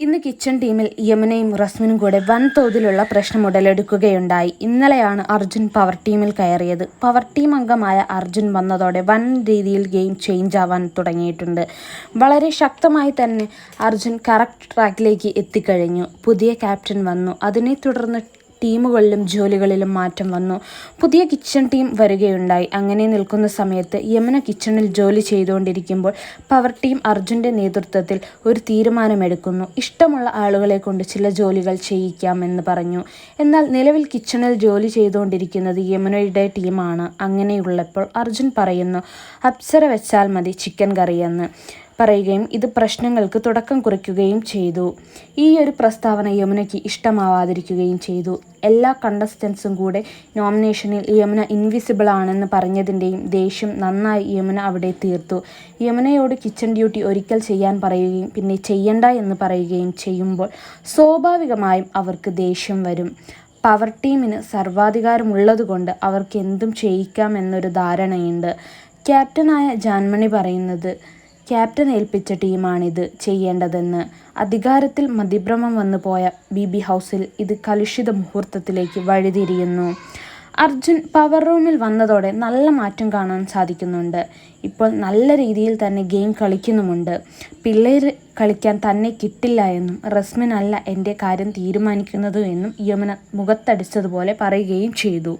ഇന്ന് കിച്ചൺ ടീമിൽ യമുനയും റസ്മിനും കൂടെ വൻതോതിലുള്ള പ്രശ്നം ഉടലെടുക്കുകയുണ്ടായി. ഇന്നലെയാണ് അർജുൻ പവർ ടീമിൽ കയറിയത്. പവർ ടീം അംഗമായ അർജുൻ വന്നതോടെ വൻ രീതിയിൽ ഗെയിം ചേഞ്ച് ആവാൻ തുടങ്ങിയിട്ടുണ്ട്. വളരെ ശക്തമായി തന്നെ അർജുൻ കറക്റ്റ് ട്രാക്കിലേക്ക് എത്തിക്കഴിഞ്ഞു. പുതിയ ക്യാപ്റ്റൻ വന്നു. അതിനെ തുടർന്ന് ടീമുകളിലും ജോലികളിലും മാറ്റം വന്നു. പുതിയ കിച്ചൺ ടീം വരികയുണ്ടായി. അങ്ങനെ നിൽക്കുന്ന സമയത്ത് യമുന കിച്ചണിൽ ജോലി ചെയ്തുകൊണ്ടിരിക്കുമ്പോൾ പവർ ടീം അർജുന്റെ നേതൃത്വത്തിൽ ഒരു തീരുമാനമെടുക്കുന്നു. ഇഷ്ടമുള്ള ആളുകളെ കൊണ്ട് ചില ജോലികൾ ചെയ്യിക്കാമെന്ന് പറഞ്ഞു. എന്നാൽ നിലവിൽ കിച്ചണിൽ ജോലി ചെയ്തുകൊണ്ടിരിക്കുന്നത് യമുനയുടെ ടീമാണ്. അങ്ങനെയുള്ളപ്പോൾ അർജുൻ പറയുന്നു അപ്സര വെച്ചാൽ മതി ചിക്കൻ കറിയെന്ന്. പറയുകയും ഇത് പ്രശ്നങ്ങൾക്ക് തുടക്കം കുറിക്കുകയും ചെയ്തു. ഈ ഒരു പ്രസ്താവന യമുനയ്ക്ക് ഇഷ്ടമാവാതിരിക്കുകയും ചെയ്തു. എല്ലാ കണ്ടസ്റ്റൻസും കൂടെ നോമിനേഷനിൽ യമുന ഇൻവിസിബിൾ ആണെന്ന് പറഞ്ഞതിന്റെയും ദേഷ്യം നന്നായി യമുന അവിടെ തീർത്തു. യമുനയോട് കിച്ചൺ ഡ്യൂട്ടി ഒരിക്കൽ ചെയ്യാൻ പറയുകയും പിന്നെ ചെയ്യണ്ട എന്ന് പറയുകയും ചെയ്യുമ്പോൾ സ്വാഭാവികമായും അവർക്ക് ദേഷ്യം വരും. പവർ ടീമിന് സർവാധികാരമുള്ളതുകൊണ്ട് അവർക്ക് എന്തും ചെയ്യിക്കാം എന്നൊരു ധാരണയുണ്ട്. ക്യാപ്റ്റനായ ജാൻമണി പറയുന്നത് ക്യാപ്റ്റൻ ഏൽപ്പിച്ച ടീമാണിത് ചെയ്യേണ്ടതെന്ന് അധികാരത്തിൽ മതിഭ്രമം വന്നു പോയ ബി ബി ഹൗസിൽ ഇത് കലുഷിത മുഹൂർത്തത്തിലേക്ക് വഴിതിരിയുന്നു. അർജുൻ പവർ റൂമിൽ വന്നതോടെ നല്ല മാറ്റം കാണാൻ സാധിക്കുന്നുണ്ട്. ഇപ്പോൾ നല്ല രീതിയിൽ തന്നെ ഗെയിം കളിക്കുന്നുമുണ്ട്. പിള്ളേർ കളിക്കാൻ തന്നെ കിട്ടില്ല എന്നും റസ്മിൻ അല്ല എന്റെ കാര്യം തീരുമാനിക്കുന്നതും എന്നും യമുന മുഖത്തടിച്ചതുപോലെ പറയുകയും ചെയ്തു.